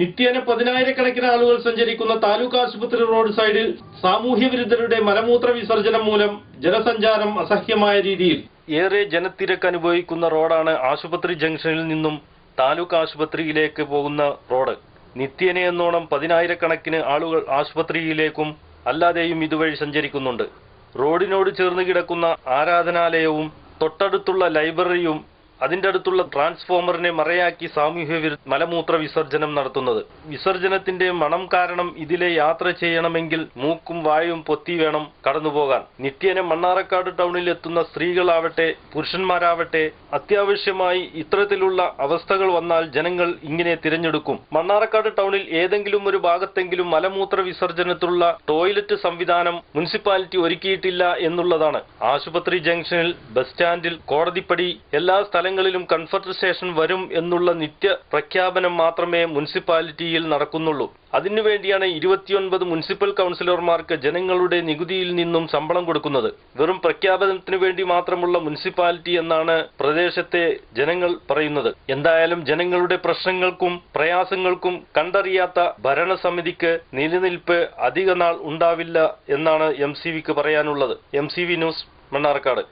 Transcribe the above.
നിത്യേന പതിനായിരക്കണക്കിന് ആളുകൾ സഞ്ചരിക്കുന്ന താലൂക്ക് ആശുപത്രി റോഡ് സൈഡിൽ സാമൂഹ്യ വിരുദ്ധരുടെ മലമൂത്ര വിസർജനം മൂലം ജനസഞ്ചാരം അസഹ്യമായ രീതിയിൽ. ഏറെ ജനത്തിരക്ക് അനുഭവിക്കുന്ന റോഡാണ് ആശുപത്രി ജംഗ്ഷനിൽ നിന്നും താലൂക്ക് ആശുപത്രിയിലേക്ക് പോകുന്ന റോഡ്. നിത്യേന എന്നോണം പതിനായിരക്കണക്കിന് ആളുകൾ ആശുപത്രിയിലേക്കും അല്ലാതെയും ഇതുവഴി സഞ്ചരിക്കുന്നുണ്ട്. റോഡിനോട് ചേർന്ന് കിടക്കുന്ന ആരാധനാലയവും തൊട്ടടുത്തുള്ള ലൈബ്രറിയും അതിന്റെ അടുത്തുള്ള ട്രാൻസ്ഫോമറിനെ മറയാക്കി സാമൂഹ്യ മലമൂത്ര വിസർജനം നടത്തുന്നത്. വിസർജനത്തിന്റെ മണം കാരണം ഇതിലെ യാത്ര ചെയ്യണമെങ്കിൽ മൂക്കും വായും പൊത്തി വേണം കടന്നുപോകാൻ. നിത്യേന മണ്ണാറക്കാട് ടൗണിൽ എത്തുന്ന സ്ത്രീകളാവട്ടെ പുരുഷന്മാരാവട്ടെ അത്യാവശ്യമായി ഇത്തരത്തിലുള്ള അവസ്ഥകൾ വന്നാൽ ജനങ്ങൾ ഇങ്ങനെ തിരഞ്ഞെടുക്കും. മണ്ണാറക്കാട് ടൗണിൽ ഏതെങ്കിലും ഒരു ഭാഗത്തെങ്കിലും മലമൂത്ര വിസർജനത്തിലുള്ള ടോയ്ലറ്റ് സംവിധാനം മുനിസിപ്പാലിറ്റി ഒരുക്കിയിട്ടില്ല എന്നുള്ളതാണ്. ആശുപത്രി ജംഗ്ഷനിൽ ബസ് സ്റ്റാൻഡിൽ കോടതിപ്പടി എല്ലാ സ്ഥലങ്ങളിലും കൺഫർട്ട് സ്റ്റേഷൻ വരും എന്നുള്ള നിത്യ പ്രഖ്യാപനം മാത്രമേ മുനിസിപ്പാലിറ്റിയിൽ നടക്കുന്നുള്ളൂ. അതിനുവേണ്ടിയാണ് ഇരുപത്തിയൊൻപത് മുനിസിപ്പൽ കൗൺസിലർമാർക്ക് ജനങ്ങളുടെ നികുതിയിൽ നിന്നും ശമ്പളം കൊടുക്കുന്നത്. വെറും പ്രഖ്യാപനത്തിനു വേണ്ടി മാത്രമുള്ള മുനിസിപ്പാലിറ്റി എന്നാണ് പ്രദേശത്തെ ജനങ്ങൾ പറയുന്നത്. എന്തായാലും ജനങ്ങളുടെ പ്രശ്നങ്ങൾക്കും പ്രയാസങ്ങൾക്കും കണ്ടറിയാത്ത ഭരണസമിതിക്ക് നിലനിൽപ്പ് അധിക നാൾ ഉണ്ടാവില്ല എന്നാണ് എം സി വിക്ക് പറയാനുള്ളത്. M C V news Mannarkkad.